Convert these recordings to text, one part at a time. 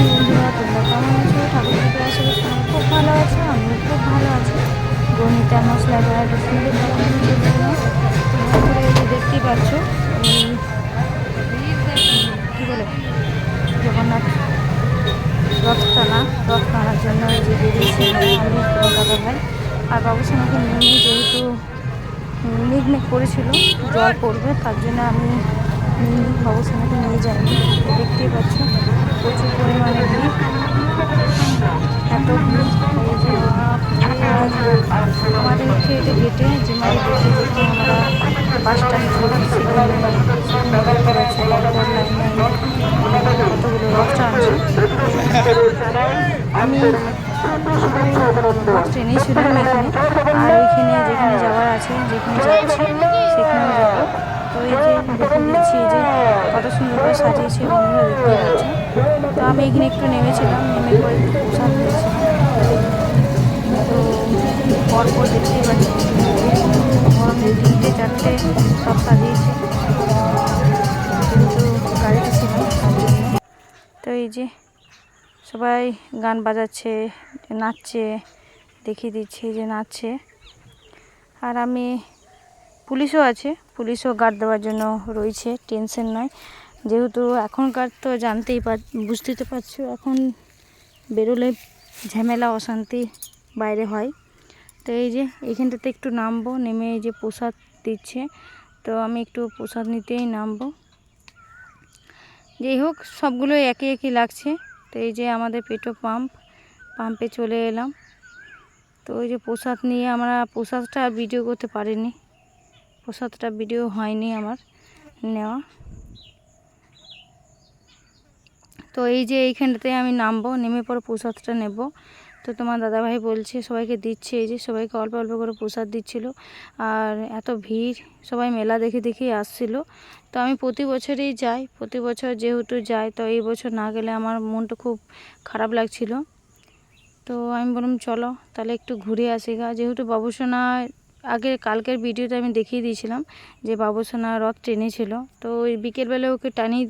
বন্ধুরা তোমরা কেমন আছো ঠাকুর আসলে তোমরা খুব ভালো আছো আমিও খুব ভালো আছি গণিতা মশলা দেওয়ার সুন্দর করে এই দেখতেই পাচ্ছ কী বলে জগন্নাথ রথ টানা রথ টানার জন্য যে বেরিয়েছি আমি তোমার দাদা ভাই আর বাবুস আমাকে নিয়ে যেহেতু মেঘ করেছিল জল পড়বে, তার জন্য আমি আমাকে নিয়ে যাইনি দেখতেই পাচ্ছ, প্রচুর পরিমাণে এত আমাদের হচ্ছে এটা গেটে যে মানে গেটে যেখানে আমরা বাস স্ট্যান্ড ঘুরছি কতগুলো রথটা আছে। আমি ট্রেনেই ছিলাম এখানে। আর ওইখানে যেখানে যাওয়ার আছে, যেখানে যাচ্ছি, সেখানেও যাব। তো এই যে দেখে এই যে কত সুন্দর করে সাজিয়েছে বন্ধুরা, দেখতে পাচ্ছে? তো আমি এখানে একটু নেমেছিলাম, নেমে পরে প্রসাদ দিয়েছিলাম তো পরপর দেখতেই পাচ্ছি তিনটে চারটে সব সাজিয়েছে। কিন্তু তার জন্য। তো এই যে সবাই গান বাজাচ্ছে, নাচছে দেখিয়ে দিচ্ছে যে নাচছে। আর আমি, পুলিশও আছে, পুলিশও গার্ড দেওয়ার জন্য রয়েছে, টেনশন নয়। যেহেতু এখনকার তো জানতেই পার, বুঝতেই তো পারছ, এখন বেরোলে ঝামেলা, অশান্তি বাইরে হয়। তো এই যে এইখানটাতে একটু নামবো, নেমে এই যে প্রসাদ দিচ্ছে। তো আমি একটু প্রসাদ নিতেই নামবো। যাই হোক সবগুলো একই একই লাগছে। তো এই যে আমাদের পেট্রোল পাম্প, পাম্পে চলে এলাম। তো ওই যে প্রসাদ নিয়ে আমরা প্রসাদটা ভিডিও করতে পারিনি। প্রসাদটা ভিডিও হয়নি আমার নেওয়া। তো এই যে এইখানটাতে আমি নামবো, নেমে পরে প্রসাদটা নেব। তো তোমার দাদাভাই বলছে, সবাইকে দিচ্ছে, এই যে সবাইকে অল্প অল্প করে প্রসাদ দিচ্ছিল। আর এত ভিড়, সবাই মেলা দেখে দেখেই আসছিল। তো আমি প্রতি বছরই যাই, প্রতি বছর যেহেতু যাই, তো এই বছর না গেলে আমার মনটা খুব খারাপ লাগছিল। তো আমি বললাম, চলো, তাহলে একটু ঘুরে আসি গা। যেহেতু বাবুসোনা, আগে কালকের ভিডিওতে আমি দেখিয়ে দিয়েছিলাম যে বাবুসোনা রথ টেনে ছিল তো ওই বিকেলবেলা ওকে টানি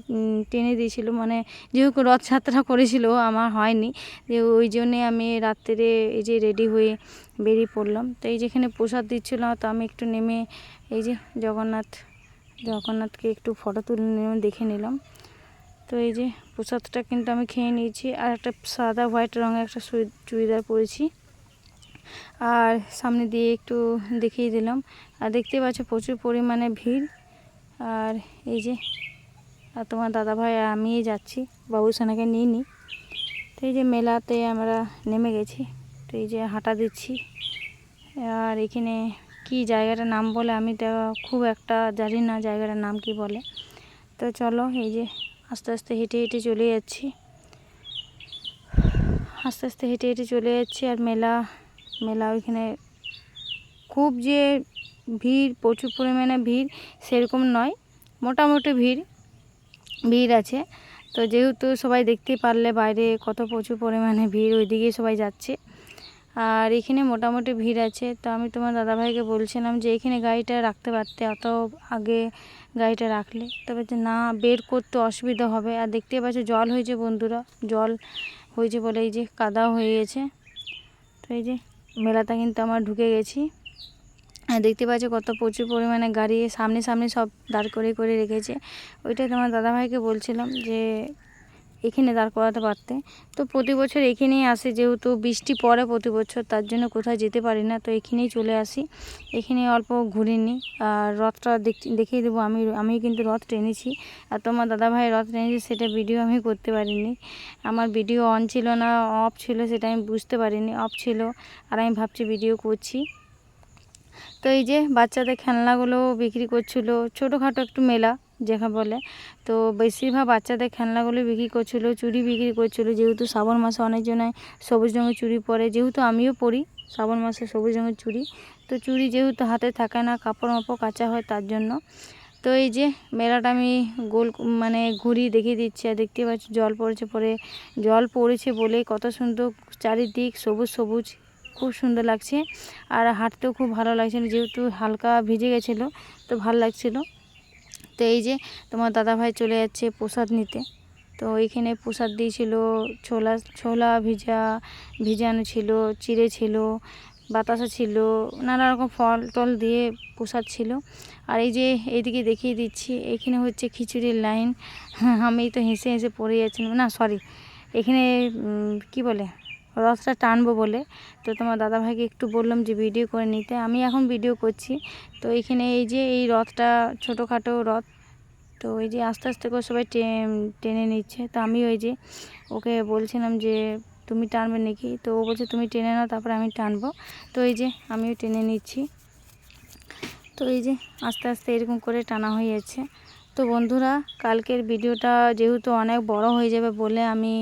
টেনে দিয়েছিল। মানে যেহেতু রথযাত্রা করেছিল, আমার হয়নি। যে ওই জন্যে আমি রাত্রে এই যে রেডি হয়ে বেরিয়ে পড়লাম। তো এই যেখানে প্রসাদ দিচ্ছিল, তো আমি একটু নেমে এই যে জগন্নাথ, জগন্নাথকে একটু ফটো তুলে নিলাম, দেখে নিলাম। তো এই যে প্রসাদটা কিন্তু আমি খেয়ে নিয়েছি। আর একটা সাদা হোয়াইট রঙের একটা চুড়িদার পরেছি। আর সামনে দিয়ে একটু দেখিয়ে দিলাম। আর দেখতে পাচ্ছ প্রচুর পরিমাণে ভিড়। আর এই যে, আর তোমার দাদাভাই আর আমি যাচ্ছি। বাবুসানাকে নিয়ে নিই তো এই যে মেলাতে আমরা নেমে গেছি। তো এই যে হাঁটা দিচ্ছি। আর এখানে কি জায়গাটার নাম বলে আমি তো খুব একটা জানি না জায়গাটার নাম কি বলে। তো চলো এই যে আস্তে আস্তে হেঁটে হেঁটে চলে যাচ্ছি। আস্তে আস্তে হেঁটে হেঁটে চলে যাচ্ছি আর মেলা মেলা ওইখানে খুব যে ভিড়, প্রচুর পরিমাণে ভিড় সেরকম নয়, মোটামুটি ভিড় ভিড় আছে। তো যেহেতু সবাই দেখতে পারলে বাইরে কত প্রচুর পরিমাণে ভিড় ওইদিকে সবাই যাচ্ছে। আর এখানে মোটামুটি ভিড় আছে। তো আমি তোমার দাদাভাইকে বলছিলাম যে এখানে গাড়িটা রাখতে পারতে অত আগে গাড়িটা রাখলে। তবে যে না, বের করতে অসুবিধা হবে। আর দেখতে পাচ্ছ জল হয়েছে বন্ধুরা। জল হয়েছে বলে এই যে কাদাও হয়ে গেছে। তো এই যে মেলাটা কিন্তু আমার ঢুকে গেছি। আর দেখতে পাচ্ছ কত প্রচুর পরিমাণে গাড়ি সামনে সামনে সব দাঁড় করে করে রেখেছে। ওইটাই তোমার দাদাভাইকে বলছিলাম যে এখানে দাঁড় করাতে পারতে। তো প্রতি বছর এখানেই আসে, যেহেতু বৃষ্টি পড়ে প্রতি বছর, তার জন্য কোথাও যেতে পারি না, তো এখানেই চলে আসি। এখানে অল্প ঘুরে নিই আর রথটা দেখিয়ে দেবো। আমি আমি কিন্তু রথ টেনেছি, আর তোমার দাদাভাই রথ টেনেছি, সেটা ভিডিও আমি করতে পারিনি। আমার ভিডিও অন ছিল না, অফ ছিল সেটা আমি বুঝতে পারিনি, অফ ছিল, আর আমি ভাবছি ভিডিও করছি। তো এই যে বাচ্চাদের খেলনাগুলো বিক্রি করছিল, ছোটোখাটো একটু মেলা যেখা বলে। তো বেশিরভাগ বাচ্চাদের খেলনাগুলো বিক্রি করছিল, চুড়ি বিক্রি করছিল। যেহেতু শ্রাবণ মাসে অনেকজনায় সবুজ রঙের চুড়ি পরে, যেহেতু আমিও পরি শ্রাবণ মাসে সবুজ রঙের চুড়ি। তো চুড়ি যেহেতু হাতে থাকে না, কাপড় মাপড় কাঁচা হয় তার জন্য। তো এই যে মেলাটা আমি গোল মানে ঘুরি দেখিয়ে দিচ্ছি আর দেখতে পাচ্ছি জল পড়েছে পরে। জল পড়েছে বলে কত সুন্দর চারিদিক সবুজ সবুজ, খুব সুন্দর লাগছে। আর হাঁটতেও খুব ভালো লাগছিল যেহেতু হালকা ভিজে গেছিল, তো ভালো লাগছিল। তো এই যে তোমার দাদাভাই চলে যাচ্ছে প্রসাদ নিতে। তো ওইখানে প্রসাদ দিয়েছিল, ছোলা ছোলা ভিজা, ভিজানো ছিল, চিড়ে ছিল, বাতাসা ছিল, নানা রকম ফল টল দিয়ে প্রসাদ ছিল। আর এই যে এইদিকে দেখিয়ে দিচ্ছি, এখানে হচ্ছে খিচুড়ির লাইন। আমি তো হেসে হেসে পড়ে যাচ্ছিলাম। না সরি এখানে কি বলে? রথটা টানবো বলে। তো তোমার দাদাভাইকে একটু বললাম যে ভিডিও করে নিতে। আমি এখন ভিডিও করছি। তো এখানে এই যে এই রথটা, ছোটোখাটো রথ, তো এই যে আস্তে আস্তে করে সবাই টেনে নিচ্ছে। তো আমি ওই যে ওকে বলছিলাম যে, তুমি টানবে নাকি? তো ও বলছে, তুমি টেনে নাও, তারপরে আমি টানবো। তো এই যে আমিও টেনে নিচ্ছি। তো এই যে আস্তে আস্তে এরকম করে টানা হয়ে যাচ্ছে। তো বন্ধুরা, কালকের ভিডিওটা যেহেতু অনেক বড় হয়ে যাবে বলে আমি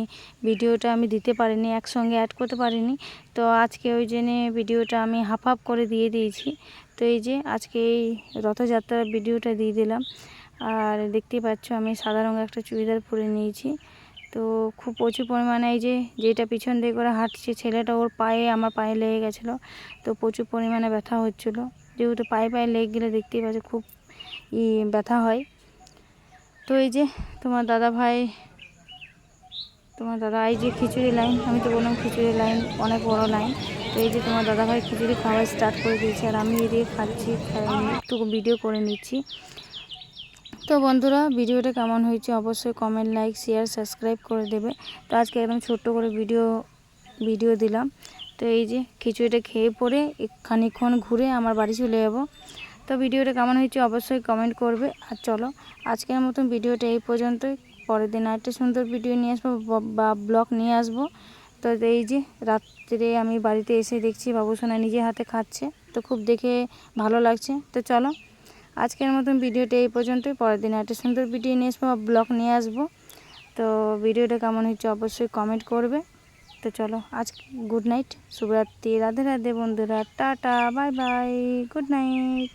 ভিডিওটা আমি দিতে পারিনি, একসঙ্গে অ্যাড করতে পারিনি। তো আজকে ওই জন্যে ভিডিওটা আমি হাফ হাফ করে দিয়ে দিয়েছি। তো এই যে আজকে এই রথযাত্রার ভিডিওটা দিয়ে দিলাম। আর দেখতেই পাচ্ছ আমি সাদা রঙের একটা চুড়িদার পরে নিয়েছি। তো খুব প্রচুর পরিমাণে এই যে যেটা পিছন দিয়ে করে হাঁটছে ছেলেটা ওর পায়ে, আমার পায়ে লেগে গেছিল। তো প্রচুর পরিমাণে ব্যথা হচ্ছিল। যেহেতু পায়ে পায়ে লেগে গেলে দেখতেই পাচ্ছ খুব ই ব্যথা হয়। তো এই যে তোমার দাদা ভাই, তোমার দাদা এই যে খিচুড়ি লাইন, আমি তো বললাম খিচুড়ি লাইন অনেক বড় লাইন, তো এই যে তোমার দাদা ভাই খিচুড়ি খাওয়া স্টার্ট করে দিয়েছে আর আমি এদিকে খাচ্ছি একটু ভিডিও করে নিচ্ছি। তো বন্ধুরা, ভিডিওটা কেমন হয়েছে অবশ্যই কমেন্ট লাইক শেয়ার সাবস্ক্রাইব করে দেবে। তো আজকে একদম ছোট্ট করে ভিডিও ভিডিও দিলাম। তো এই যে খিচুড়িটা খেয়ে পরে খানিকক্ষণ ঘুরে আমার বাড়ি চলে যাব। তো ভিডিওটা কেমন হয়েছে অবশ্যই কমেন্ট করবে। আর চলো, আজকের মতন ভিডিওটা এই পর্যন্তই। পরের দিন আরেকটা সুন্দর ভিডিও নিয়ে আসব, বা- ব্লগ নিয়ে আসব। তো এই যে, রাত্রে আমি বাড়িতে এসে দেখছি বাবুসোনা নিজে হাতে খাচ্ছে, তো খুব দেখে ভালো লাগছে। তো চলো, আজকের মতন ভিডিওটা এই পর্যন্তই। পরের দিন একটা সুন্দর ভিডিও নিয়ে আসব, বা ব্লগ নিয়ে আসব। তো ভিডিওটা কেমন হচ্ছে অবশ্যই কমেন্ট করবে। তো চলো আজ গুড নাইট শুভরাত্রি রাধে রাধে বন্ধুরা tata bye bye good night